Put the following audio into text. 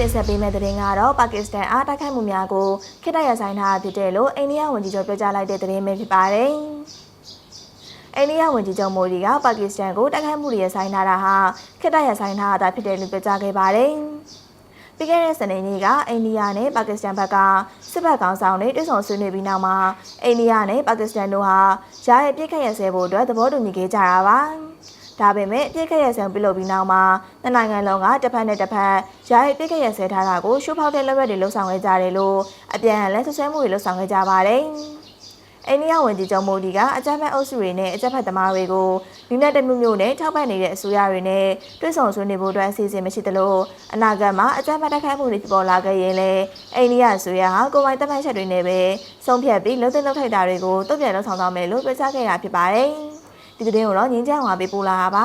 တင်ဆက်ပေးမယ့်သတင်းကတော့ပါကစ္စတန်အားတိုက်ခိုက်မှုများကိုခေတ္တရဆိုင်ထားဖြစ်တယ်လို့အိန္ဒိယဝန်ကြီးချုပ်ပြောကြားလိုက်တဲ့သတင်းပဲဖြစ်ပါတယ်။အိန္ဒိယဝန်ကြီးချုပ်မိုဒီကပါကစ္စတန်ကိုတိုက်ခိုက်မှုတွေရဆိုင်ထားတာဟာခေတ္တရဆိုင်ထားတာဖြစ်တယ်လို့ပြောကြားခဲ့ပါတယ်။ပြီးခဲ့တဲ့စနေနေ့ကအိန္ဒိယနဲ့ပါကစ္စတန်ဘက်ကစစ်ဘက်ကောင်ဆောင်တွေတွေ့ဆုံဆွေးနွေးပြီးနောက်မှာအိန္ဒိယနဲ့ပါကစ္စတန်တို့ဟာဂျားရဲ့ပြစ်ခတ်ရဆဲဖို့အတွက်သဘောတူညီခဲ့ကြတာပါ။ ဒါပေမဲ့ပြစ်ခတ်ရဆဲပြုလုပ်ပြီးနောက်မှာနှစ်နိုင်ငံလုံးကတစ်ဖက်နဲ့တစ်ဖက်ဂျားရဲ့ပြစ်ခတ်ရဆဲထားတာကိုရှုဖောက်တဲ့လက်ရက်တွေလှုပ်ဆောင်ခဲ့ကြတယ်လို့အပြန်အလှန်ဆွဆွဲမှုတွေလှုပ်ဆောင်ခဲ့ကြပါတယ်။အိန္ဒိယဝန်ကြီးချုပ်မိုဒီကအကြမ်းဖက်အုပ်စုတွေနဲ့အကြမ်းဖက်သမားတွေကိုလူနဲ့တမျိုးမျိုးနဲ့ထောက်ပံ့နေတဲ့အစိုးရတွေနဲ့တွဲဆောင်ဆွေးနွေးဖို့အတွက်အစီအစဉ်မရှိသလိုအနာဂတ်မှာအကြမ်းဖက်တိုက်ခိုက်မှုတွေဖြစ်ပေါ်လာခဲ့ရင်လည်းအိန္ဒိယအစိုးရဟာကိုယ်ပိုင်တပ်ဖက်ချက်တွေနဲ့ပဲဆုံးဖြတ်ပြီးလုံတဲ့လုံထိုက်တာတွေကိုတုံ့ပြန်လှုပ်ဆောင်သွားမယ်လို့ပြောကြားခဲ့တာဖြစ်ပါတယ်။ ဒီသတင်းကိုတော့ငင်းကြောင်ပါပေးပို့လာတာပါ